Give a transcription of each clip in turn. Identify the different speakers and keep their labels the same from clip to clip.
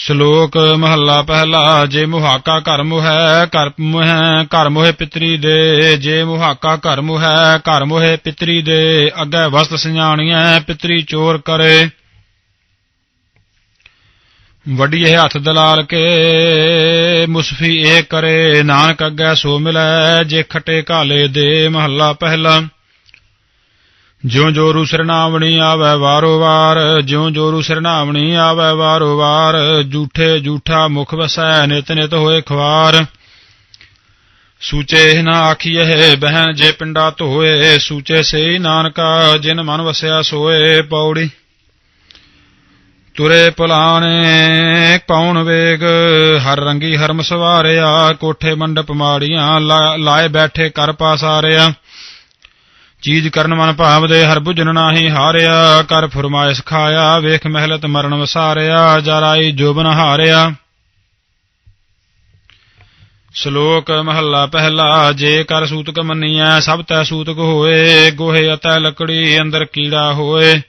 Speaker 1: ਸ਼ਲੋਕ ਮਹੱਲਾ ਪਹਿਲਾ, ਜੇ ਮੁਹਾਕਾ ਘਰ ਮੁਹੈ ਘਰ ਮੁਹੈ ਘਰ ਮੁਹੇ ਪਿਤਰੀ ਦੇ। ਜੇ ਮੁਹਾਕਾ ਘਰ ਮੁਹੈ ਘਰ ਮੁਹੇ ਪਿਤਰੀ ਦੇ। ਅੱਗੇ ਵਸਤ ਸਿਆਣੀਐ, ਪਿਤਰੀ ਚੋਰ ਕਰੇ। ਵੱਡੀਏ ਹੱਥ ਦਲਾਲ ਕੇ, ਮੁਸਫੀ ਏ ਕਰੇ। ਨਾਨਕ ਅੱਗੇ ਸੋ ਮਿਲੈ, ਜੇ ਖਟੇ ਕਾਲੇ ਦੇ। ਮਹੱਲਾ ਪਹਿਲਾ। ਜਿਉ ਜੋਰੂ ਸਰਨਾਵਣੀ ਆਵੈ ਵਾਰੋ ਵਾਰ, ਜਿਉ ਜੋਰੂ ਸਰਨਾਵਣੀ ਆਵੈ ਵਾਰੋ ਵਾਰ ਜੂਠੇ ਜੂਠਾ ਮੁਖ ਵਸੈ ਨਿਤ ਨਿਤ ਹੋਏ ਖਵਾਰ। ਸੂਚੇ ਨਾ ਆਖੀਏ ਬਹਿ ਜੇ ਪਿੰਡਾ ਧੋਏ, ਸੂਚੇ ਸੇ ਨਾਨਕਾ, ਜਿਨ ਮਨ ਵਸਿਆ ਸੋਏ ਪੌੜੀ। ਤੁਰੇ ਪਲਾਣੇ ਪੌਣ ਵੇਗ, ਹਰ ਰੰਗੀ ਹਰਮ ਸਵਾਰਿਆ, ਕੋਠੇ ਮੰਡਪ ਮਾੜੀਆਂ ਲਾਏ ਬੈਠੇ ਕਰ ਪਾਸਾਰਿਆ ਚੀਜ਼ ਕਰਨ ਮਨ ਭਾਵ ਦੇ ਹਰ ਬੁਝਨ ਨਾਹੀ ਹਾਰਿਆ, ਕਰ ਫਰਮਾਇਸ਼ ਖਾਇਆ, ਵੇਖ ਮਹਿਲਤ ਮਰਨ ਵਸਾਰਿਆ, ਜਰਾਈ ਜੋਬਨ ਹਾਰਿਆ। ਸ਼ਲੋਕ ਮਹੱਲਾ ਪਹਿਲਾ, ਜੇ ਕਰ ਸੂਤਕ ਮੰਨੀਐ, ਸਭ ਤੈ ਸੂਤਕ ਹੋਏ, ਗੋਹੇ ਅਤੈ ਲੱਕੜੀ ਅੰਦਰ ਕੀੜਾ ਹੋਏ।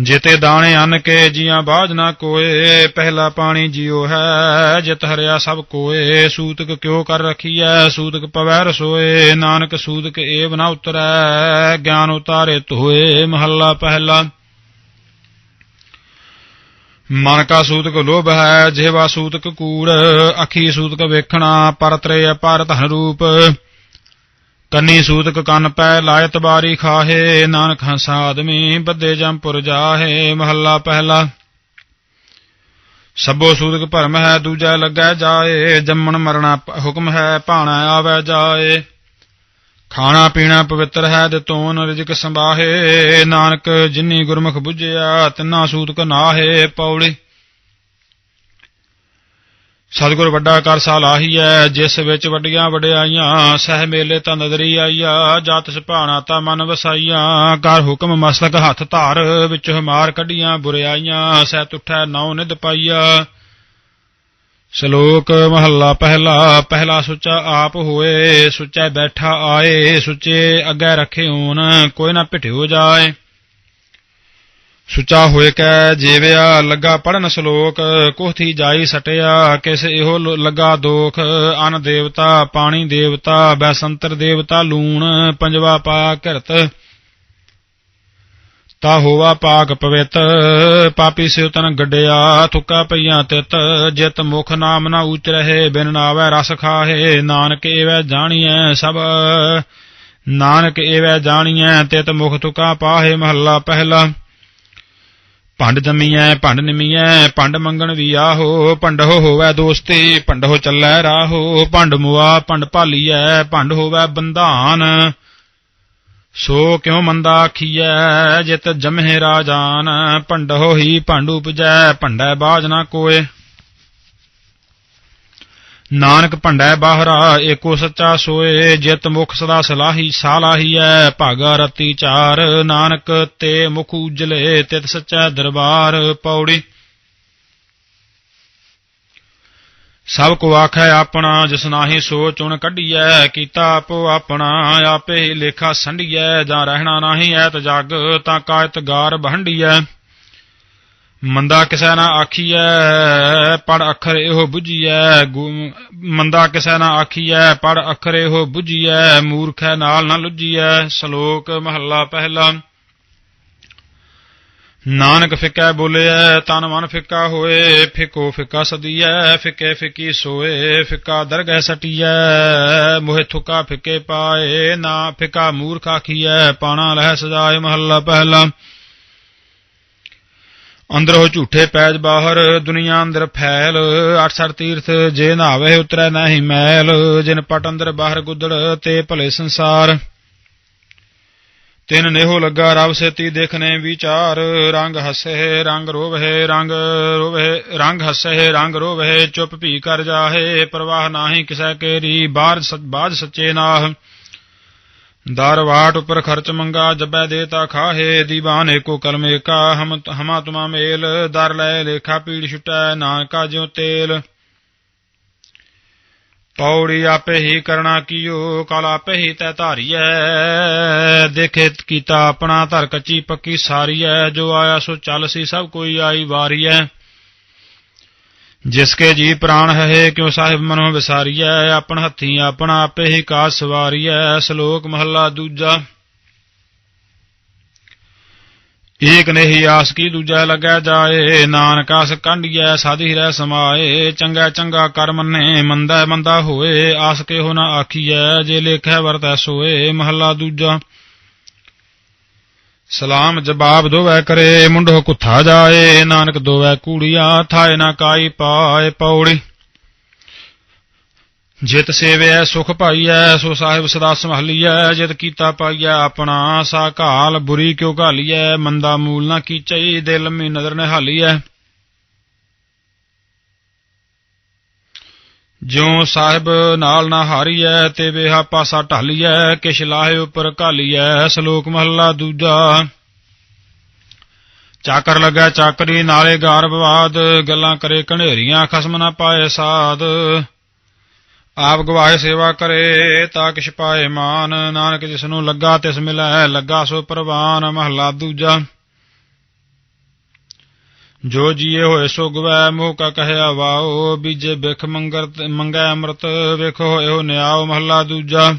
Speaker 1: ਜਿਤੇ ਦਾਣੇ ਅੰਨ ਕੇ ਜੀਆਂ ਬਾਝ ਨਾ ਕੋਏ, ਪਹਿਲਾ ਪਾਣੀ ਜਿਉ ਹੈ, ਜਿਤ ਹਰਿਆ ਸਭ ਕੋਏ, ਸੂਤਕ ਕਿਉ ਕਰ ਰਖੀਐ, ਸੂਤਕ ਪਵੈ ਰਸੋਏ, ਨਾਨਕ ਸੂਤਕ ਏਵ ਨਾ ਉਤਰੈ, ਗਿਆਨ ਉਤਾਰੇ ਤੋਏ ਮਹੱਲਾ ਪਹਿਲਾ। ਮਨ ਕਾ ਸੂਤਕ ਲੋਭ ਹੈ ਜਿਹਵਾ ਸੂਤਕ ਕੂੜ, ਅਖੀ ਸੂਤਕ ਵੇਖਣਾ ਪਰਤਰੇ ਪਰ ਧਨ ਰੂਪ। ਕੰਨੀ ਸੂਤਕ ਕੰਨ ਪੈ ਲਾਇਤ ਬਾਰੀ ਖਾਹੇ, ਨਾਨਕ ਹੰਸ ਆਦਮੀ ਬੱਦੇ ਜੰਪੁਰ ਜਾਹੇ, ਮਹੱਲਾ ਪਹਿਲਾ। ਸਭੋ ਸੂਤਕ ਭਰਮ ਹੈ, ਦੂਜਾ ਲੱਗੈ ਜਾਏ, ਜੰਮਣ ਮਰਣਾ ਹੁਕਮ ਹੈ, ਭਾਣਾ ਆਵੇ ਜਾਏ। ਖਾਣਾ ਪੀਣਾ ਪਵਿੱਤਰ ਹੈ ਤੇ ਤੋਨ ਰਿਜਕ ਸੰਭਾਹੇ, ਨਾਨਕ ਜਿਨੀ ਗੁਰਮੁਖ 부ਝਿਆ ਤਿੰਨਾ ਸੂਤਕ ਨਾਹੇ, ਪੌੜੀ। ਸਤਿਗੁਰ ਵੱਡਾ ਕਰ ਸਾਲਾਹੀਐ, ਜਿਸ ਵਿੱਚ ਵੱਡੀਆਂ ਵਡਿਆਈਆਂ, ਸਹਿ ਮੇਲੇ ਤਾਂ ਨਦਰੀ ਆਈਆ, ਜਤ ਸੁਭਾਣਾ ਤਾਂ ਮਨ ਵਸਾਈਆਂ, ਕਰ ਹੁਕਮ ਮਸਤਕ ਹੱਥ ਧਾਰ, ਵਿੱਚ ਹਮਾਰ ਕੱਢੀਆਂ ਬੁਰਿਆਈਆਂ, ਸਹਿ ਤੁਠੈ ਨੌ ਨਿਦ ਪਾਈਆ। ਸ਼ਲੋਕ ਮਹੱਲਾ ਪਹਿਲਾ ਪਹਿਲਾ ਸੁੱਚਾ ਆਪ ਹੋਏ, ਸੁੱਚਾ ਬੈਠਾ ਆਏ, ਸੁੱਚੇ ਅੱਗੇ ਰੱਖੇ ਹੋਣ ਕੋਈ ਨਾ ਭਿਟਿਓ ਜਾਏ। ਸੁਚਾ ਹੋਏ ਕੈ ਜੀਵਿਆ, ਲੱਗਾ ਪੜਨ ਸ਼ਲੋਕ ਕੋਥੀ ਜਾਈ ਸਟਿਆ, ਕਿਸ ਇਹੋ ਲੱਗਾ ਦੋਖ, ਅਨ ਦੇਵਤਾ, ਪਾਣੀ ਦੇਵਤਾ, ਬੈਸੰਤਰ ਦੇਵਤਾ, ਲੂਣ, ਪੰਜਵਾ ਪਾ ਕਿਰਤ ਤਾ ਹੋਵਾ ਪਾਕ ਪਵਿੱਤ, ਪਾਪੀ ਸਿਉਤਨ ਗੱਡਿਆ, ਥੁੱਕਾ ਪਈਆਂ ਤਿਤ। ਜਿਤ ਮੁਖ ਨਾਮ ਨਾ ਉਚ ਰਹੇ, ਬਿਨ ਨਾਵੇ ਰਸ ਖਾਹੇ, ਨਾਨਕ ਏਵੈ ਜਾਣੀਐ ਸਭ। ਨਾਨਕ ਏਵੈ ਜਾਣੀਐ, ਤਿਤ ਮੁਖ ਤੁਕਾ ਪਾਹੇ ਮਹੱਲਾ ਪਹਿਲਾ। ਭੰਡ ਜੰਮੀਐ, ਭੰਡ ਨਿਮੀਐ, ਭੰਡ ਮੰਗਣ ਵੀ ਆਹੋ, ਭੰਡੋ ਹੋਵੇ ਦੋਸਤੀ, ਭੰਡੋ ਚੱਲੈ ਰਾਹੋ, ਭੰਡ ਮੁਆ, ਭੰਡ ਭਾਲੀਐ, ਭੰਡ ਹੋਵੇ ਬੰਧਾਨ। ਸੋ ਕਿਉ ਮੰਦਾ ਆਖੀਐ, ਜਿਤ ਜਮਹਿ ਰਾਜਾਨ ਭੰਡੋ ਹੀ ਭੰਡ ਉਪਜੈ, ਭੰਡੈ ਬਾਜ ਨਾ ਕੋਏ। ਨਾਨਕ ਭੰਡੈ ਬਾਹਰਾ, ਏਕੋ ਸੱਚਾ ਸੋਏ, ਜਿਤ ਮੁਖ ਸਦਾ ਸਲਾਹੀ ਸਾਲਾਹੀਐ ਭਾਗਾ ਰਤੀ ਚਾਰ, ਨਾਨਕ ਤੇ ਮੁਖ ਉਜਲੇ, ਤਿਤ ਸੱਚਾ ਦਰਬਾਰ ਪੌੜੀ। ਸਭ ਕੋ ਆਖੈ ਆਪਣਾ, ਜਿਸ ਨਾਹੀ ਸੋ ਚੁਣ ਕੱਢੀਐ, ਕੀਤਾ ਆਪੋ ਆਪਣਾ, ਆਪੇ ਹੀ ਲੇਖਾ ਸੰਢੀਐ, ਜਾਂ ਰਹਿਣਾ ਨਾਹੀ ਐਤ ਜਗ, ਤਾਂ ਕਾਇਤ ਗਾਰ ਬਹੰਡੀਐ। ਮੰਦਾ ਕਿਸੈ ਨਾ ਆਖੀਐ, ਪੜ ਅੱਖਰ ਇਹੋ 부ਜੀਐ ਮੰਦਾ ਕਿਸੈ ਨਾ ਆਖੀਐ, ਪੜ ਅੱਖਰ ਇਹੋ 부ਜੀਐ ਮੂਰਖੈ ਨਾਲ ਨਾ ਲੁਜੀਐ ਸ਼ਲੋਕ ਮਹੱਲਾ ਪਹਿਲਾ। ਨਾਨਕ ਫਿੱਕਾ ਬੋਲਿਐ, ਤਨ ਮਨ ਫਿੱਕਾ ਹੋਏ, ਫਿਕੋ ਫਿੱਕਾ ਸਦੀਐ, ਫਿੱਕੇ ਫਿੱਕੀ ਸੋਏ, ਫਿੱਕਾ ਦਰਗਹਿ ਸਟੀਐ, ਮੋਹਿ ਥੁਕਾ ਫਿੱਕੇ ਪਾਏ, ਨਾ ਫਿੱਕਾ ਮੂਰਖ ਆਖੀਐ, ਪਾਣਾ ਲਹਿ ਸਜਾਏ ਮਹੱਲਾ ਪਹਿਲਾ। ਅੰਦਰੋ ਝੂਠੇ ਪੈਜ ਬਾਹਰ, ਦੁਨੀਆ ਅੰਦਰ ਫੈਲ 68 ਤੀਰਥ ਜੇ ਨਾਵੇ ਉਤਰੈ ਨਹੀਂ ਮੈਲ, ਜਿਨ ਪਟ ਅੰਦਰ ਬਾਹਰ ਗੁੱਦੜ, ਤੇ ਭਲੇ ਸੰਸਾਰ। ਤਿਨ ਨੇਹੋ ਲੱਗਾ ਰਵ ਸੇਤੀ ਦੇਖਨੇ ਵਿਚਾਰ, ਰੰਗ ਹੱਸੇ, ਰੰਗ ਰੋਵੇ ਰੰਗ ਰੋਵੇ ਰੰਗ ਹੱਸੇ, ਰੰਗ ਰੋਵੇ ਚੁੱਪ ਭੀ ਕਰ ਜਾਹੇ, ਪ੍ਰਵਾਹ ਨਾਹੀ ਕਿਸੈ ਕੇਰੀ, ਬਾਹਰ ਬਾਜ ਸੱਚੇ ਨਾਹ। ਦਰ ਵਾਟ ਉਪਰ ਖਰਚ ਮੰਗਾ ਜਬੈ ਦੇਤਾ ਖਾਹੇ, ਦੀਵਾਨ ਏਕੋ ਕਲਮ ਏਕਾ, ਹਮ, ਹਮਾ ਤੁਮਾ ਮੇਲ, ਦਰ ਲੈ ਲੇਖਾ ਪੀੜ ਛੁਟੈ, ਨਾਨਕਾ ਜਿਉ ਤੇਲ। ਪੌੜੀ ਆਪੇ ਹੀ ਕਰਣਾ ਕੀਓ, ਕਲ ਆਪੇ ਹੀ ਤੈ ਧਾਰੀਐ। ਦੇਖੇ ਕੀਤਾ ਆਪਣਾ ਧਰ ਕੱਚੀ ਪੱਕੀ ਸਾਰੀਐ, ਜੋ ਆਇਆ ਸੋ ਚੱਲ ਸੀ ਸਭ ਕੋਈ ਆਈ ਵਾਰੀਐ। ਜਿਸ ਕੇ ਜੀ ਪ੍ਰਾਣ ਹੈ ਕਿਉ ਸਾਹਿਬ ਮਨੋ ਵਿਸਾਰੀਐ, ਆਪਣ ਹੱਥੀ ਆਪਣਾ ਆਪੇ ਹੀ ਕਾਜ ਸਵਾਰੀਐ, ਸ਼ਲੋਕ ਮਹੱਲਾ ਦੂਜਾ। ਏਕ ਨਹੀਂ ਆਸ ਕੀ ਦੂਜਾ ਲੱਗੈ ਜਾਏ, ਨਾਨਕ ਆਸ ਕੰਢੀਐ ਸਾਧੀ ਰਹਿ ਸਮਾਏ, ਚੰਗਾ ਚੰਗਾ ਕਰ ਮੰਨੇ ਮੰਦਾ ਮੰਦਾ ਹੋਏ, ਆਸ ਕੇ ਹੋ ਨਾ ਆਖੀਐ, ਜੇ ਲੇਖੈ ਵਰਤੈ ਸੋਏ, ਮਹੱਲਾ ਦੂਜਾ। ਸਲਾਮ ਜਵਾਬ ਦੋਵੈ ਕਰੇ, ਮੁੰਡੋ ਕੁੱਥਾ ਜਾਏ, ਨਾਨਕ ਦੋਵੈ ਕੂੜੀਆਂ, ਥਾਏ ਨਾ ਕਾਈ ਪਾਏ ਪੌੜੀ। ਜਿਤ ਸੇਵਿਐ, ਸੁਖ ਪਾਈਐ, ਸੋ ਸਾਹਿਬ ਸਦਾ ਸੰਭਾਲੀਐ, ਜਿਤ ਕੀਤਾ ਪਾਈਐ ਆਪਣਾ ਸਾ ਘਾਲ, ਬੁਰੀ ਕਿਉ ਘਾਲੀਐ, ਮੰਦਾ ਮੂਲ ਨਾ ਕੀਚਈ, ਦਿਲ ਲੰਮੀ ਨਜ਼ਰ ਨਿਹਾਲੀਐ ਜਿਉ ਸਾਹਿਬ ਨਾਲ ਨਾ ਹਾਰੀਐ, ਤੇ ਵੇਹਾ ਪਾਸਾ ਢਾਲੀਐ, ਕਿਛ ਲਾਹੇ ਉਪਰ ਘਾਲੀਐ, ਸ਼ਲੋਕ ਮਹੱਲਾ ਦੂਜਾ। ਚਾਕਰ ਲੱਗਾ ਚਾਕਰੀ, ਨਾਲੇ ਗਾਰ ਵਿਵਾਦ ਗੱਲਾਂ ਕਰੇ ਕਣੇਰੀਆਂ ਖਸਮ ਨਾ ਪਾਏ ਸਾਧ ਆਪ ਗਵਾਏ ਸੇਵਾ ਕਰੇ, ਤਾਂ ਕਿਛ ਪਾਏ ਮਾਨ। ਨਾਨਕ ਜਿਸ ਨੂੰ ਲੱਗਾ ਤਿਸ ਮਿਲੈ, ਲੱਗਾ ਸੋ ਪ੍ਰਵਾਨ, ਮਹਲਾ ਦੂਜਾ। ਜੋ ਜੀਏ ਹੋਏ ਸੋ ਗਵੈ ਮੋਹ ਕਾ ਕਹਿਆ ਵਾਓ, ਬੀਜੇ ਬਿਖ ਮੰਗਰ ਮੰਗੈ ਅੰਮ੍ਰਿਤ, ਵੇਖੋ ਹੋਏ ਹੋ ਨਿਆਓ ਮਹੱਲਾ ਦੂਜਾ।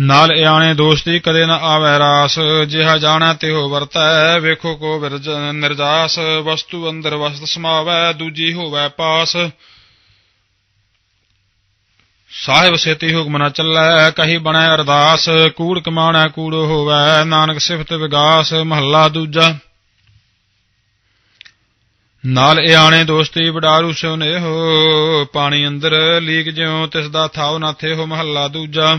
Speaker 1: ਨਾਲ ਇਆਣੇ ਦੋਸਤੀ ਕਦੇ ਨਾ ਆਵੈ ਰਾਸ, ਜਿਹਾ ਜਾਣਾ ਤਿਹੋ ਵਰਤੈ, ਵੇਖੋ ਕੋ ਵਿਰਜ ਨਿਰਜਾਸ, ਵਸਤੂ ਅੰਦਰ ਵਸਤ ਸਮਾਵੈ, ਦੂਜੀ ਹੋਵੈ ਪਾਸ। ਸਾਹਿਬ ਸੇਤੀ ਹੁਕਮ ਨਾ ਚੱਲੈ, ਕਹੀ ਬਣੈ ਅਰਦਾਸ, ਕੂੜ ਕਮਾਣਾ ਕੂੜ ਹੋਵੈ, ਨਾਨਕ ਸਿਫਤ ਵਿਗਾਸ, ਮਹੱਲਾ ਦੂਜਾ। ਨਾਲ ਇਆਣੇ ਦੋਸਤੀ ਵਡਾਰੂ ਸਿਉ ਨੇਹੋ, ਪਾਣੀ ਅੰਦਰ ਲੀਕ ਜਿਉ, ਤਿਸ ਦਾ ਥਾਉ ਨਾ ਥੇਹੋ ਮਹੱਲਾ ਦੂਜਾ।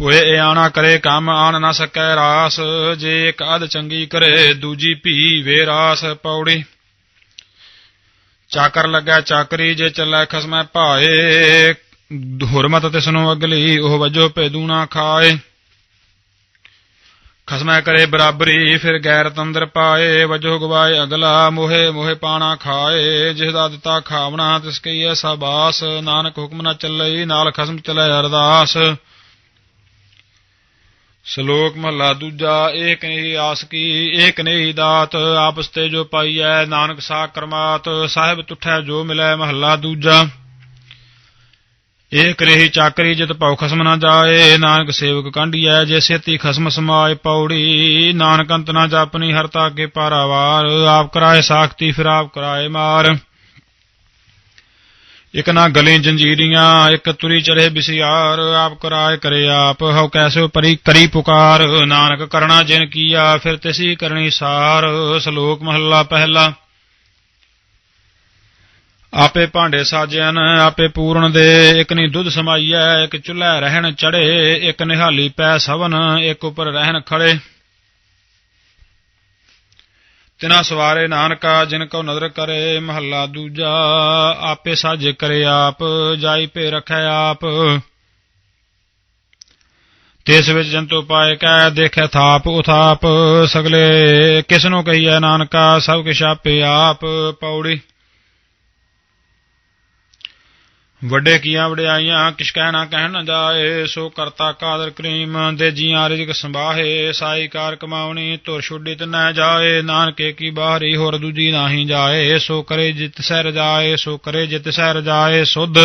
Speaker 1: ਹੋਏ ਇਆਣਾ ਕਰੇ ਕੰਮ ਆਣ ਨਾ ਸਕੈ ਰਾਸ, ਜੇ ਇੱਕ ਅਧ ਚੰਗੀ ਕਰੇ, ਦੂਜੀ ਭੀ ਵੇ ਰਾਸ ਪੌੜੀ। ਚਾਕਰ ਲੱਗਾ ਚਾਕਰੀ, ਜੇ ਚੱਲੈ ਖਸਮੈ ਭਾਏ, ਹੁਰਮਤ ਤਿਸ ਨੂੰ ਅਗਲੀ, ਉਹ ਵਜੋ ਭੇਦੂ ਨਾ ਖਾਏ। ਖਸਮੈ ਕਰੇ ਬਰਾਬਰੀ, ਫਿਰ ਗੈਰ ਤੰਦਰ ਪਾਏ, ਵਜੋ ਗਵਾਏ, ਅਗਲਾ ਮੋਹੇ ਮੋਹੇ ਪਾਣਾ ਖਾਏ, ਜਿਸ ਦਾ ਦਿੱਤਾ ਖਾਵਣਾ, ਤਿਸ ਕਈ ਐਸਾ ਬਾਸ ਨਾਨਕ ਹੁਕਮ ਨਾ ਚੱਲਈ, ਨਾਲ ਖਸਮ ਚਲੇ ਅਰਦਾਸ। ਸ਼ਲੋਕ ਮਹਲਾ ਦੂਜਾ ਏਕ ਨਹੀਂ ਆਸ ਕੀ ਏਕ ਨਹੀਂ ਦਾਤ, ਆਪਸ ਤੇ ਜੋ ਪਾਈਐ, ਨਾਨਕ ਸਾ ਕਰਮਾਤ ਸਾਹਿਬ ਤੁਠੈ ਜੋ ਮਿਲੈ ਮਹਲਾ ਦੂਜਾ। ਏਕ ਰਹੀ ਚਾਕਰੀ ਜਿਤ ਭਉ ਖਸਮ ਨਾ ਜਾਏ, ਨਾਨਕ ਸੇਵਕ ਕਾਂਢੀਐ, ਜੇ ਸੇਤੀ ਖਸਮ ਸਮਾਏ ਪੌੜੀ, ਨਾਨਕ ਅੰਤ ਨਾ ਜਾਪਨੀ ਹਰਤਾ ਕੇ ਪਾਰਾਵਾਰ, ਆਪ ਕਰਾਏ ਸਾਖਤੀ ਫਿਰ ਆਪ ਕਰਾਏ ਮਾਰ। ਇਕ ਨਾ ਗਲੇ ਜੰਜੀਰੀਆਂ, ਇਕ ਤੁਰੀ ਚਰੇ ਬਿਸਿਆਰ, ਆਪ ਕਰਾਏ ਕਰੇ ਆਪ, ਹਉ ਕੈਸੇ ਪਰੀ ਕਰੀ ਪੁਕਾਰ, ਨਾਨਕ ਕਰਣਾ ਜਿਨ ਕੀਆ, ਫਿਰ ਤਿਸੀ ਕਰਨੀ ਸਾਰ, ਸ਼ਲੋਕ ਮਹੱਲਾ ਪਹਿਲਾ। ਆਪੇ ਭਾਂਡੇ ਸਾਜਨ, ਆਪੇ ਪੂਰਨ ਦੇ। ਇਕ ਨੀ ਦੁੱਧ ਸਮਾਈਐ, ਇਕ ਚੁੱਲ੍ਹੈ ਰਹਿਣ ਚੜੇ ਇਕ ਨਿਹਾਲੀ ਪੈ ਸਵਨ, ਇਕ ਉਪਰ ਰਹਿਣ ਖੜੇ ਤਿਨਾ ਸਵਾਰੇ ਨਾਨਕਾ, ਜਿਨ ਕੋ ਨਦਰ ਕਰੇ, ਮਹੱਲਾ ਦੂਜਾ। ਆਪੇ ਸਾਜੇ ਕਰੇ ਆਪ, ਜਾਈ ਪੇ ਰਖੈ ਆਪ। ਤਿਸ ਵਿੱਚ ਜੰਤੂ ਪਾਏ ਕੈ, ਦੇਖੈ ਥਾਪ, ਉਥਾਪ। ਸਗਲੇ ਕਿਸ ਨੂੰ ਕਹੀਐ ਨਾਨਕਾ, ਸਭ ਕਿਛ ਆਪੇ ਆਪ ਪੌੜੀ। ਵੱਡੇ ਕੀਆਂ ਵਡਿਆਈਆਂ, ਕਿਛ ਕਹਿ ਕਹਿ ਨਾ ਜਾਏ, ਸੋ ਕਰਤਾ ਕਾਦਰ ਕਰੀਮ ਦੇ ਜੀਆਂ ਰਿਜਕ ਸੰਭਾਹੇ, ਸਾਈ ਕਾਰ ਕਮਾਉਣੀ, ਤੁਰ ਛੁੱਡੀ ਨਾ ਜਾਏ, ਨਾਨਕੇ ਕੀ ਬਾਹਰੀ ਹੋਰ ਦੂਜੀ ਨਾਹੀ ਜਾਏ, ਸੋ ਕਰੇ ਜਿਤ ਸਹਿ ਜਾਏ, ਸੋ ਕਰੇ ਜਿਤ ਸਹਿ ਜਾਏ, ਸੁਧ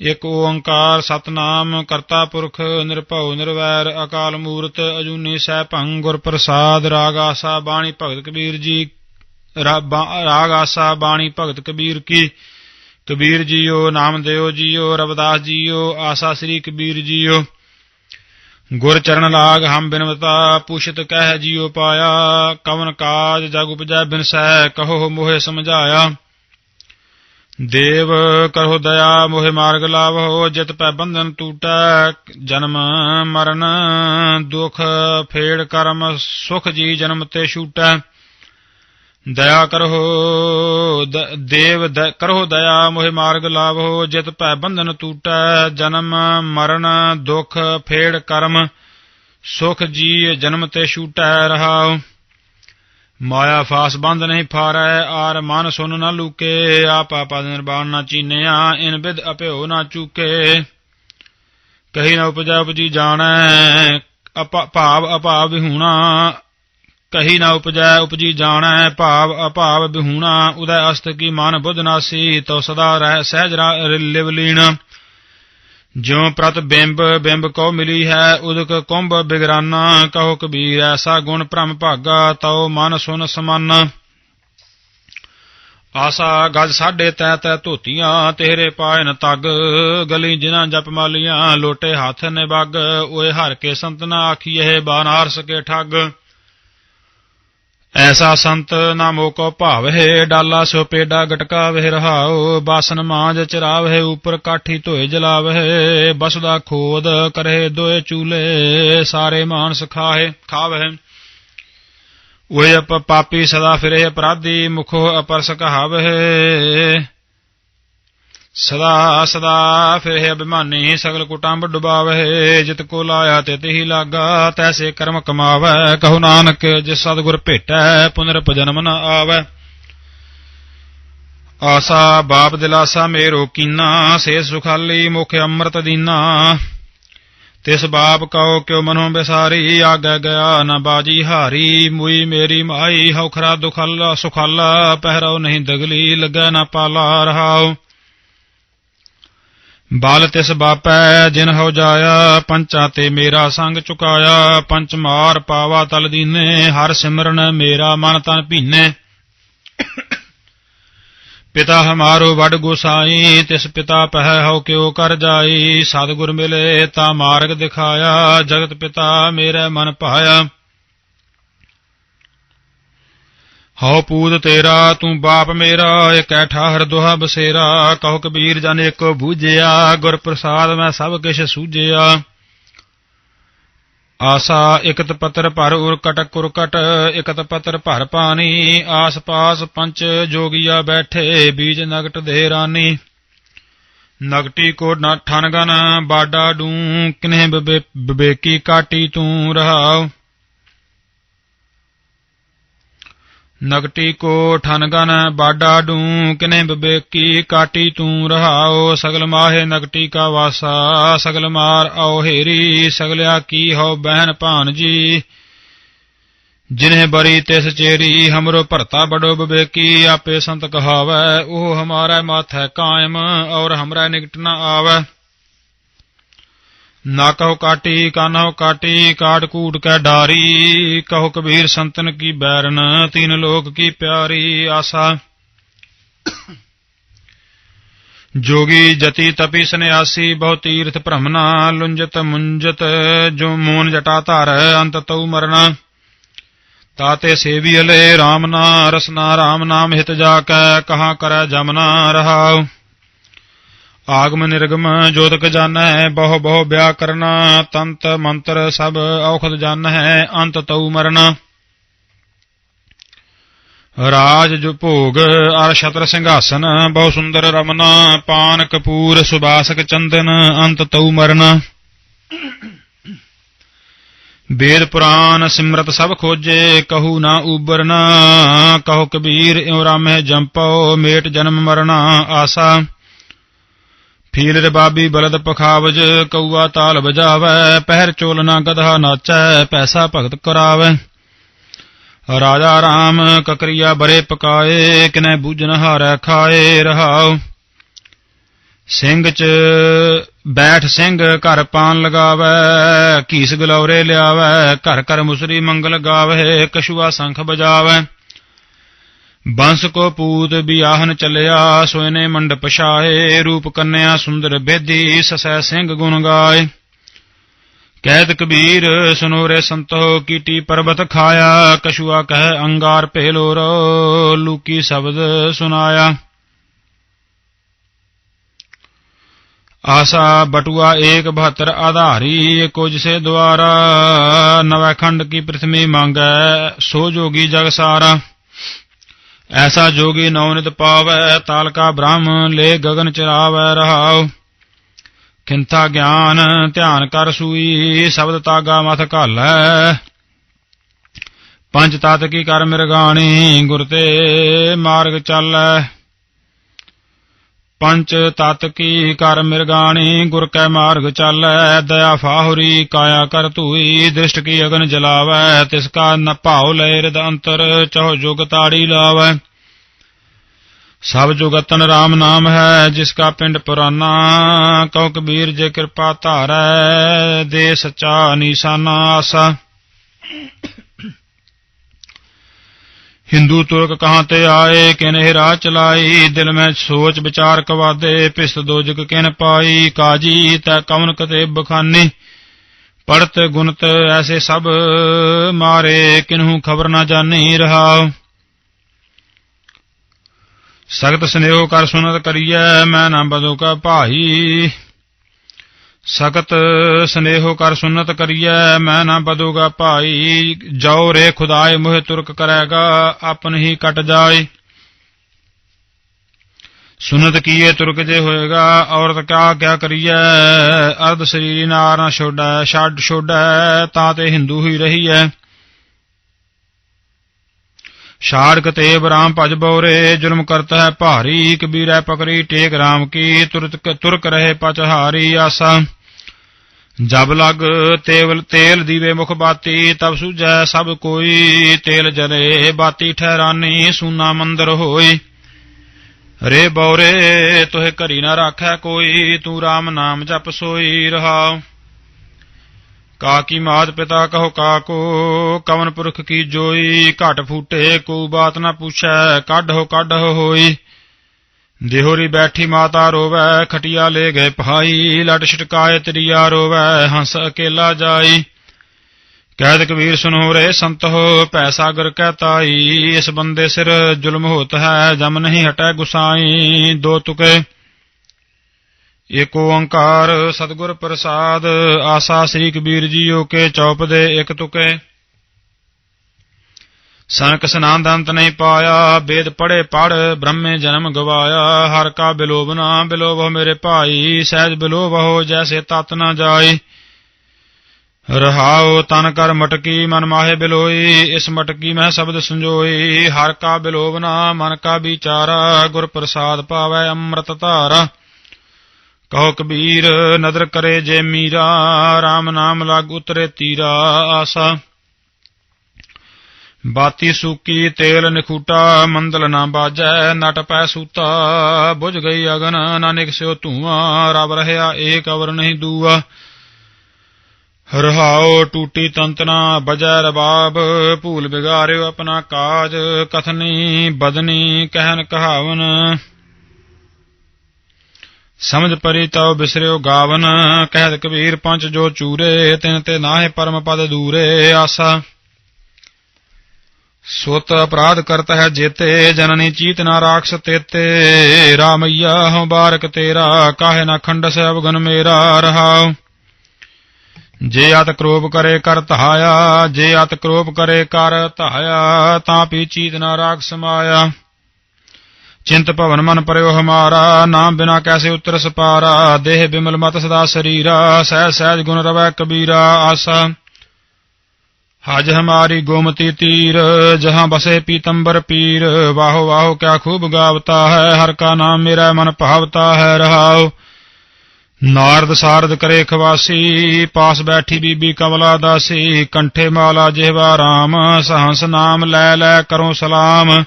Speaker 1: ਇਕ ਓੰਕਾਰ ਸਤਨਾਮ, ਕਰਤਾ ਪੁਰਖ ਨਿਰਭਉ ਨਿਰਵੈਰ, ਅਕਾਲ ਮੂਰਤ ਅਜੂਨੀ ਸਹਿ ਭੰਗ ਗੁਰ ਪ੍ਰਸਾਦ, ਰਾਗ ਆਸਾ ਬਾਣੀ ਭਗਤ ਕਬੀਰ ਜੀ ਰਾਗ ਆਸਾ ਬਾਣੀ ਭਗਤ ਕਬੀਰ ਕੀ ਕਬੀਰ ਜੀਓ ਨਾਮਦੇਵ ਜੀਓ, ਰਵਿਦਾਸ ਜੀਓ, ਆਸਾ ਸ੍ਰੀ ਕਬੀਰ ਜੀਓ। ਗੁਰ ਚਰਨ ਲਾਗ ਹਮ ਬਿਨਵਤਾ, ਪੁਛਤ ਕਹਿ ਜੀਓ ਪਾਇਆ। ਕਵਨ ਕਾਜ ਜਗ ਉਪਜੈ ਬਿਨਸੈ ਕਹੋ ਮੋਹਿ ਸਮਝਾਇਆ। ਦੇਵ ਕਰੋ ਦਇਆ, ਮੋਹਿ ਮਾਰਗ ਲਾਵੋ ਜਿਤ ਪੈ ਬੰਧਨ ਟੂਟੈ। ਜਨਮ ਮਰਨ, ਦੁਖ ਫੇੜ ਕਰਮ, ਸੁਖ ਜੀ ਜਨਮ ਤੇ ਛੂਟੈ। ਦਇਆ ਕਰੋ ਦੇਵ ਕਰੋ ਦਇਆ, ਮੋਹਿ ਮਾਰਗ ਲਾਭੋ ਜਿਤ ਭੈ ਬੰਧਨ ਟੂਟੈ, ਜਨਮ ਮਰਨ, ਦੁਖ ਫੇੜ ਕਰਮ, ਸੁਖ ਜੀ ਜਨਮ ਤੇ ਛੂਟੈ ਰਹਾਉ। ਮਾਇਆ ਫਾਸ ਬੰਦ ਨਹੀਂ ਫਾਰੈ, ਆਰ ਮਨ ਸੁਨ ਨਾ ਲੂਕੇ, ਆਪਾ ਪਦ ਨਿਰਵਾਣ ਨਾ ਚੀਨਿਆ, ਇਨ ਬਿਦ ਅਪਿਓ ਨਾ ਚੂਕੇ। ਕਹੀ ਨਾ ਉਪਜਾ ਉਪਜੀ ਜਾਣੈ ਭਾਵ ਅਭਾਵ ਵਿਹੂਣਾ ਕਹੀ ਨਾ ਉਪਜੈ, ਉਪਜੀ ਜਾਣੈ, ਭਾਵ ਅਭਾਵ ਬਿਹੂਣਾ ਉਦੈ ਅਸਤ ਕੀ ਮਨ ਬੁੱਧ ਨਾਸੀ ਤੋ ਸਦਾ ਰਹਿ ਸਹਿਜ ਰਾ- ਲਿਵ ਲੀਣ। ਜਿਉ ਪ੍ਰਤ ਬਿੰਬ ਬਿੰਬ ਕੋ ਮਿਲੀ ਹੈ, ਉਦਕ ਕੁੰਭ ਬਿਗਰਾਨਾ, ਕਹੋ ਕਬੀਰ, ਐਸਾ ਗੁਣ ਭ੍ਰਮ ਭਾਗਾ, ਤਉ ਮਨ ਸੁਨ ਸਮਨ। ਆਸਾ ਗਜ ਸਾਢੇ ਤੈ ਤੈ ਧੋਤੀਆਂ, ਤੇਰੇ ਪਾਇਨ ਤਗ। ਗਲੀ ਜਿਨ੍ਹਾਂ ਜਪ ਮਾਲੀਆਂ, ਲੋਟੇ ਹੱਥ ਨੇ ਬੱਗ ਓਏ ਹਰ ਕੇ ਸੰਤ ਨਾ ਆਖੀਏ ਬਾਨਾਰਸ ਕੇ ਠੱਗ। ਐਸਾ ਸੰਤ ਨਾ ਮੋਕੋ ਭਾਵਹਿ, ਡਾਲਾ ਸੋ ਪੇਡਾ ਗਟਕਾ ਰਹਾਉ, ਬਾਸਨ ਮਾਂਜ ਚਰਾਵਹਿ, ਉਪਰ ਕਾਠੀ ਧੋਏ ਜਲਾਵਹਿ ਬਸਦਾ ਖੋਦ ਕਰੇ ਦੋਏ ਚੂਲੇ, ਸਾਰੇ ਮਾਨਸ ਖਾਏ ਖਾਵਹਿ। ਓਏ ਅਪ ਪਾਪੀ ਸਦਾ ਫਿਰੇ ਅਪਰਾਧੀ, ਮੁਖੋ ਅਪਰਸ ਕਹਾਵਹਿ। ਸਦਾ ਸਦਾ ਫਿਰੇ ਅਭਿਮਾਨੀ, ਸਗਲ ਕੁਟੰਬ ਡੁਬਾਵਹਿ ਜਿਤ ਕੋ ਲਾਇਆ ਤਿਤ ਹੀ ਲਾਗਾ, ਤੈਸੇ ਕਰਮ ਕਮਾਵੈ, ਕਹੋ ਨਾਨਕ ਜਿਸ ਸਤਿਗੁਰ ਭੇਟੈ ਪੁਨਰ ਜਨਮ ਨ ਆਵੈ। ਆਸਾ ਬਾਪ ਦਿਲਾਸਾ ਮੇਰੋ ਕੀਨਾ, ਸੇ ਸੁਖਾਲੀ ਮੁਖ ਅੰਮ੍ਰਿਤ ਦੀਨਾ। ਤਿਸ ਬਾਪ ਕਉ ਕਿਉ ਮਨੋ ਬਿਸਾਰੀ, ਆਗੇ ਗਿਆ ਨ ਬਾਜੀ ਹਾਰੀ। ਮੁਈ ਮੇਰੀ ਮਾਈ ਹਉਖਰਾ ਦੁਖਾਲਾ, ਸੁਖਾਲਾ, ਪਹਿਰਾਉ ਨਹੀਂ ਦਗਲੀ, ਲੱਗੈ ਨ ਪਾਲਾ ਰਹਾਉ। ਬਲ ਤਿਸ ਬਾਪੈ, ਜਿਨ ਹੋ ਜਾਇਆ, ਪੰਚਾਂ ਤੇ ਮੇਰਾ ਸੰਗ ਚੁਕਾਇਆ। ਪੰਚ ਮਾਰ ਪਾਵਾ ਤਲ ਦੀਨੇ, ਹਰ ਸਿਮਰਨ ਮੇਰਾ ਮਨ ਤਨ ਭੀਨੇ। ਪਿਤਾ ਹਮਾਰੋ ਵਡ ਗੁਸਾਈ, ਤਿਸ ਪਿਤਾ ਪਹਿ ਹਉ ਕਿਉ ਕਰ ਜਾਈ। ਸਤਿਗੁਰ ਮਿਲੇ ਤਾ ਮਾਰਗ ਦਿਖਾਇਆ, ਜਗਤ ਪਿਤਾ ਮੇਰੇ ਮਨ ਭਾਇਆ ਹਉ ਪੂਤ ਤੇਰਾ, ਤੂੰ ਬਾਪ ਮੇਰਾ, ਇਕੈ ਠਾਹਰ ਦੁਹਾ ਬਸੇਰਾ, ਕਹੋ ਕਬੀਰ ਜਨ ਏਕੋ ਬੂਝਿਆ ਗੁਰ ਪ੍ਰਸਾਦ ਮੈਂ ਸਭ ਕਿਛ ਸੂਝਿਆ। ਆਸਾ ਇਕਤ ਪਤਰ ਭਰ ਉਰ ਕਟਕ ਕੁਰਕਟ, ਇਕਤ ਪਤਰ ਭਰ ਪਾਣੀ ਆਸ ਪਾਸ ਪੰਚ ਜੋਗੀਆ ਬੈਠੇ, ਬੀਜ ਨਗਟ ਦੇ ਰਾਨੀ। ਨਗਟੀ ਕੋ ਨ ਠਨਗਨ ਬਾਡਾ ਡੂ ਕਿਨੇ ਬਬੇਕੀ ਕਾਟੀ ਤੂੰ ਰਹਾਉ। ਨਗਟੀ ਕੋ ਠਨਗਨ ਬਾਡਾ ਡੂ ਕਿਨੇ ਬਵੇਕੀ ਕਾਟੀ ਤੂੰ ਰਹਾਓ, ਸਗਲ ਮਾਹੇ ਨਗਟੀ ਕਾ ਵਾਸਾ, ਸਗਲ ਮਾਰ ਆਓ ਹੇਰੀ, ਸਗਲਿਆ ਕੀ ਹੋ ਬਹਿਨ ਭਾਨ ਜੀ ਜਿਨਹਿ ਬਰੀ ਤਿਸ ਚੇਰੀ, ਹਮਰੋ ਭਰਤਾ ਬੜੋ ਬਵੇਕੀ ਆਪੇ ਸੰਤ ਕਹਾਵੈ, ਉਹ ਹਮਾਰਾ ਮਾਥੈ ਕਾਇਮ, ਔਰ ਹਮਰਾ ਨਿਕਟ ਨ ਆਵੈ। ਨਾਕਹੁ ਕਾਟੀ ਕਾਨਹੁ ਕਾਟੀ ਕਾਟ ਕੂਟ ਕੈ ਡਾਰੀ। ਕਹੋ ਕਬੀਰ ਸੰਤਨ ਕੀ ਬੈਰਨ, ਤੀਨ ਲੋਕ ਕੀ ਪਿਆਰੀ ਆਸਾ। ਜੋਗੀ ਜਤੀ ਤਪੀ ਸੰਿਆਸੀ ਬਹੁ ਤੀਰਥ ਭ੍ਰਮਨਾ, ਲੁੰਜਤ ਮੁੰਜਤ, ਜੋ ਮੋਨ ਜਟਾ ਧਰ, ਅੰਤ ਤਉ ਮਰਨਾ। ਤਾਤੇ ਸੇਵੀ ਅਲੇ RAM ਨਾ ਰਸਨਾ RAM ਨਾਮ ਹਿਤ ਜਾ ਕੈ, ਕਹਾ ਕਰੈ ਜਮਨਾ ਰਹਾਉ। ਆਗਮ ਨਿਰਗਮ ਜੋਤਕ ਜਾਣੈ, ਬਹੁ ਬਹੁ ਬਿਆ ਤੰਤ ਮੰਤਰ ਸਭ ਔਖਦ ਜਾਣੈ, ਅੰਤ ਤਉ ਮਰਨਾ। ਰਾਜ ਜੋ ਭੋਗ, ਅਰ ਛਤਰ ਸਿੰਘਾਸਨ, ਬਹੁ ਸੁੰਦਰ ਰਮਨਾ ਪਾਨ ਕਪੂਰ ਸੁਬਾਸਕ ਚੰਦਨ, ਅੰਤ ਤਉ ਮਰਨਾ। ਵੇਦ ਪੁਰਾਨ ਸਿਮਰਤ ਸਭ ਖੋਜੇ, ਕਹੂ ਨਾ ਉਬਰਨਾ, ਕਹੋ ਕਬੀਰ ਇਉ ਰਾਮੇ ਜੰਪੋ ਮੇਟ ਜਨਮ ਮਰਨਾ ਆਸਾ। ਫੀਲ ਰਬਾਬੀ ਬਲਦ ਪਖਾਵਜ, ਕਊਆ ਤਾਲ ਵਜਾਵੈ, ਪਹਿਰ ਚੋਲਨਾ ਗਧਾ ਨਾਚੈ, ਪੈਸਾ ਭਗਤ ਕਰਾਵੈ। ਰਾਜਾ ਰਾਮ, ਕਕਰੀਆ ਬਰੇ ਪਕਾਏ, ਕਿਨੈ ਬੂਝਨ ਹਾਰੈ ਖਾਏ, ਰਹਾਉ। ਸਿੰਘ ਚ ਬੈਠ ਸਿੰਘ, ਘਰ ਪਾਨ ਲਗਾਵੈ ਕੀਸ ਗਲੌਰੇ ਲਿਆਵੈ, ਘਰ ਘਰ ਮੁਸਰੀ ਮੰਗਲ ਗਾਵੈ, ਕਛੂਆ ਸੰਖ ਬਜਾਵੈ ਬੰਸ ਕੋ ਪੂਤ ਬਿਆਹਨ ਚਲਿਆ ਸੋਇਨੇ ਮੰਡਪ ਛਾਏ, ਰੂਪ ਕੰਨਿਆ ਸੁੰਦਰ ਬੇਦੀ, ਸਸੈ ਸਿੰਘ ਗੁਣ ਗਾਏ। ਕਹਿਤ ਕਬੀਰ ਸੁਨੋਰੇ ਸੰਤੋ ਕੀਟੀ ਪਰਬਤ ਖਾਇਆ, ਕਛੂਆ ਕਹਿ ਅੰਗਾਰ ਪਹਿਲੋਰ ਲੂਕੀ ਸ਼ਬਦ ਸੁਨਾਇਆ। ਆਸਾ ਬਟੂਆ ਏਕ 72 ਆਧਾਰੀ ਕੋ ਜਿਸੇ ਦੁਆਰਾ, ਨਵੈ ਖੰਡ ਕੀ ਪ੍ਰਥਮੀ ਮੰਗੈ, ਸੋ ਜੋਗੀ ਜਗ ਸਾਰਾ। ਐਸਾ ਜੋਗੀ ਨੌਨਿਤ ਪਾਵੈ, ਤਾਲਕਾ ਬ੍ਰਹਮ, ਲੈ ਗਗਨ ਚਰਾਵੈ, ਰਹਾਉ। ਖਿੰਤਾ ਗਿਆਨ, ਧਿਆਨ ਕਰ ਸੂਈ, ਸ਼ਬਦ ਤਾਗਾ ਮਥ ਘਾਲੈ। ਪੰਜ ਤਤ ਕੀ ਕਰ ਮਿਰਗਾਣੀ, ਗੁਰ ਤੇ ਮਾਰਗ ਚੱਲੈ। ਪੰਚ ਤਤ ਕੀ ਕਰ ਮਿਰਗਾਣੀ ਗੁਰ ਕੈ ਮਾਰਗ ਚਾਲੈ, ਦਇਆ ਫਾਹੁਰੀ ਕਾਇਆ ਕਰ ਧੂਈ, ਦ੍ਰਿਸ਼ਟ ਕੀ ਅਗਨ ਜਲਾਵੈ, ਤਿਸ ਕਾ ਨ ਭਾਉ ਲੈ ਰਿਦ ਅੰਤਰ, ਚਹੁ ਜੁਗ ਤਾੜੀ ਲਾਵੈ। ਸਭ ਜੁਗਤਨ RAM ਨਾਮ ਹੈ, ਜਿਸ ਕਾ ਪਿੰਡ ਪੁਰਾਨਾ, ਕਉ ਕਬੀਰ ਜੇ ਕਿਰਪਾ ਧਾਰੈ, ਦੇ ਸਚਾ ਨੀਸਾਨਾ ਆਸਾ। ਹਿੰਦੂ ਤੁਰਕ ਕਹਾਂ ਤੇ ਆਏ ਕਿਨਹਿ ਰਾਹ ਚਲਾਈ, ਦਿਲ ਮੈਂ ਸੋਚ ਵਿਚਾਰ ਕਵਾਦੇ ਪਿਸ ਦੋਜਕ ਕਿਨ ਪਾਈ, ਕਾਜੀ ਤੈ ਕਵਨ ਕਤੇ ਬਖਾਨੀ। ਪੜਤ ਗੁਣਤ ਐਸੇ ਸਭ ਮਾਰੇ, ਕਿਨਹੂ ਖਬਰ ਨਾ ਜਾਣੀ ਰਹਾ। ਸਖਤ ਸਨੇਹ ਕਰ ਸੁਨਤ ਕਰੀਐ, ਮੈਂ ਨਾ ਬਦੋ ਕਾ ਭਾਈ। ਸਖਤ ਸਨੇਹੋ ਕਰ ਸੁਨਤ ਕਰੀਐ, ਮੈਂ ਨਾ ਬਦੂਗਾ ਭਾਈ। ਜੋ ਰੇ ਖੁਦਾਏ, ਮੋਹਿ ਤੁਰਕ ਕਰੇਗਾ, ਆਪਨ ਹੀ ਕਟ ਜਾਏ। ਸੁਨਤ ਕੀਏ ਤੁਰਕ ਜੇ ਹੋਏਗਾ, ਔਰਤ ਕਾ ਕਿਆ ਕਰੀਐ? ਅਰਧ ਸਰੀਰੀ ਨਾਰ ਨਾ ਛੋੜੈ, ਛੱਡ ਛੋੜੈ, ਤਾਂ ਤੇ ਹਿੰਦੂ ਹੀ ਰਹੀਐ। ਸ਼ਾੜਕ ਤੇਬ ਰਾਮ ਭਜ ਬੋਰੇ, ਜ਼ੁਲਮ ਕਰਤਾ ਹੈ ਭਾਰੀ, ਕਬੀਰੈ ਪਕਰੀ ਟੇਕ ਰਾਮ ਕੀ, ਤੁਰਤ ਤੁਰਕ ਰਹੇ ਪਚਹਾਰੀ ਆਸਾ। ਜਬ ਲਗ ਤੇਵਲ, ਤੇਲ ਦੀਵੇ ਮੁਖ ਬਾਤੀ, ਤਬ ਸੁਝੈ ਸਭ ਕੋਈ, ਤੇਲ ਜਲੇ ਬਾਤੀ ਠਹਿਰਾਨੀ, ਸੂਨਾ ਮੰਦਰ ਹੋਈ। ਰੇ ਬੌਰੇ, ਤੁਹੇ ਘਰੀ ਨਾ ਰਾਖੈ ਕੋਈ, ਤੂੰ RAM ਨਾਮ ਜਪ ਸੋਈ ਰਹਾਉ। ਕਾਕੀ ਮਾਤ ਪਿਤਾ ਕਹੋ ਕਾਕੋ ਕਵਨ ਪੁਰਖ ਕੀ ਜੋਈ, ਘਟ ਫੂਟੇ ਕੋ ਬਾਤ ਨਾ ਪੁੱਛੈ ਕੱਢੋ ਕੱਢੋ ਹੋਈ। ਦੇਹੋਰੀ ਬੈਠੀ ਮਾਤਾ ਰੋਵੈ, ਖਟਿਆ ਲੈ ਗਏ ਭਾਈ, ਲਟ ਛਟਕਾਏ ਤਰੀਆ ਰੋਵੈ, ਹੰਸ ਅਕੇਲਾ ਜਾਈ। ਕਹਿਤ ਕਬੀਰ ਸੁਨੋ ਰੇ ਸੰਤ ਹੋ ਪੈ ਸਾਗਰ ਕਹਿ ਤਾਈ, ਇਸ ਬੰਦੇ ਸਿਰ ਜ਼ੁਲਮ ਹੋਤ ਹੈ, ਜਮ ਨਹੀਂ ਹਟੈ ਗੁਸਾਈ, ਦੋ ਤੁਕੇ। ਏਕ ਓੰਕਾਰ ਸਤਿਗੁਰ ਪ੍ਰਸਾਦ, ਆਸਾ ਸ੍ਰੀ ਕਬੀਰ ਜੀਓ ਕੇ ਚੌਪ ਦੇ ਇੱਕ ਤੁਕੇ। ਸੰਕ ਸਨਾਨ ਦੰਤ ਨਹੀਂ ਪਾਇਆ, ਵੇਦ ਪੜੇ ਪੜ ਬ੍ਰਹਮੇ ਜਨਮ ਗਵਾਇਆ। ਹਰ ਕਾ ਬਿਲੋਬਨਾ ਬਿਲੋਬਹ ਮੇਰੇ ਭਾਈ, ਸਹਿਜ ਬਿਲੋਵ ਹੋ ਜੈਸੇ ਤਤ ਨਾ ਜਾਈ। ਰਹਾਉ ਤਨ ਕਰ ਮਟਕੀ, ਮਨ ਮਾਹੇ ਬਿਲੋਈ, ਇਸ ਮਟਕੀ ਮੈਂ ਸ਼ਬਦ ਸੰਜੋਈ। ਹਰ ਕਾ ਬਿਲੋਬਨਾ ਮਨ ਕਾ ਵਿਚਾਰਾ, ਗੁਰ ਪ੍ਰਸਾਦ ਪਾਵੈ ਅੰਮ੍ਰਿਤ ਧਾਰਾ। ਕਹੋ ਕਬੀਰ, ਨਦਰ ਕਰੇ ਜੇ ਮੀਰਾ RAM ਨਾਮ ਲਾਗ ਉਤਰੇ ਤੀਰਾ ਆਸਾ। ਬਾਤੀ ਸੂਕੀ ਤੇਲ ਨਖੂਟਾ, ਮੰਦਲ ਨਾ ਬਾਜੈ, ਨਟ ਪੈ ਸੂਤਾ। ਬੁਝ ਗਈ ਅਗਨ, ਨਾਨਕ ਸਿਓ ਧੂਆ ਰਬ ਰਹਿਆ ਏਕ ਅਵਰ ਨਹੀਂ ਦੂਆ। ਰਹਾਉ ਟੂਟੀ ਤੰਤਨਾ, ਬਜੈ ਰਬਾਬ, ਭੂਲ ਬਿਗਾਰਿਓ ਆਪਣਾ ਕਾਜ, ਕਥਨੀ, ਬਦਨੀ, ਕਹਿਨ ਕਹਾਵਨ। ਸਮਝ ਪਰੀ ਤਉ ਬਿਸਰਿਓ ਗਾਵਨ, ਕਹਿਤ ਕਬੀਰ ਪੰਜ ਜੋ ਚੂਰੇ, ਤਿਨ ਤੇ ਨਾਹੇ ਪਰਮ ਪਦ ਦੂਰੇ, ਆਸਾ। ਸੁਤ ਅਪਰਾਧ ਕਰਤ ਹੈ ਜੇਤੇ, ਜਨਨੀ ਚੀਤ ਨਾ ਰਾਖਸ ਤੇਤੇ। ਰਾਮਈਆ, ਹਉ ਬਾਰਕ ਤੇਰਾ, ਕਾਹੇ ਨਾ ਖੰਡਸ ਅਵਗਨ ਮੇਰਾ ਰਹਾਉ। ਜੇ ਅਤ ਕ੍ਰੋਪ ਕਰੇ ਕਰ ਧਾਇਆ, ਜੇ ਅਤ ਕ੍ਰੋਪ ਕਰੇ ਕਰ ਧਾਇਆ, ਤਾਂ ਪੀ ਚੀਤ ਨਾ ਰਾਖ ਸਮਾਇਆ ਚਿੰਤ ਭਵਨ ਮਨ ਪਰਿਓ ਹਮਾਰਾ ਨਾਮ ਬਿਨਾ ਕੈਸੇ ਉਤਰ ਸਪਾਰਾ, ਦੇਹ ਬਿਮਲ ਮਤ ਸਦਾ ਸਰੀਰਾ ਸਹਿ ਸਹਿਜ ਗੁਣ ਰਵੈ ਕਬੀਰਾ, ਆਸਾ। ਹਜ ਹਮਾਰੀ ਗੋਮਤੀ ਤੀਰ, ਜਹਾਂ ਬਸੇ ਪੀਤੰਬਰ ਪੀਰ, ਵਾਹੋ ਵਾਹੋ ਕਿਆ ਖੂਬ ਗਾਵਤਾ ਹੈ, ਹਰ ਕਾ ਨਾਮ ਮੇਰਾ ਮਨ ਭਾਵਤਾ ਹੈ, ਰਹਾਉ। ਨਾਰਦ ਸਾਰਦ ਕਰੇ ਖਵਾਸੀ, ਪਾਸ ਬੈਠੀ ਬੀਬੀ ਕਮਲਾ ਦਾਸੀ, ਕੰਠੇ ਮਾਲਾ ਜਿਹਵਾ ਰਾਮ, ਸਹੰਸ ਨਾਮ ਲੈ ਲੈ ਕਰੋ ਸਲਾਮ।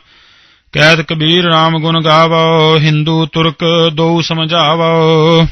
Speaker 1: ਕੈਦ ਕਬੀਰ RAM ਗੁਣ ਗਾਵੋ ਹਿੰਦੂ ਤੁਰਕ ਦੋ ਸਮਝਾਵੋ।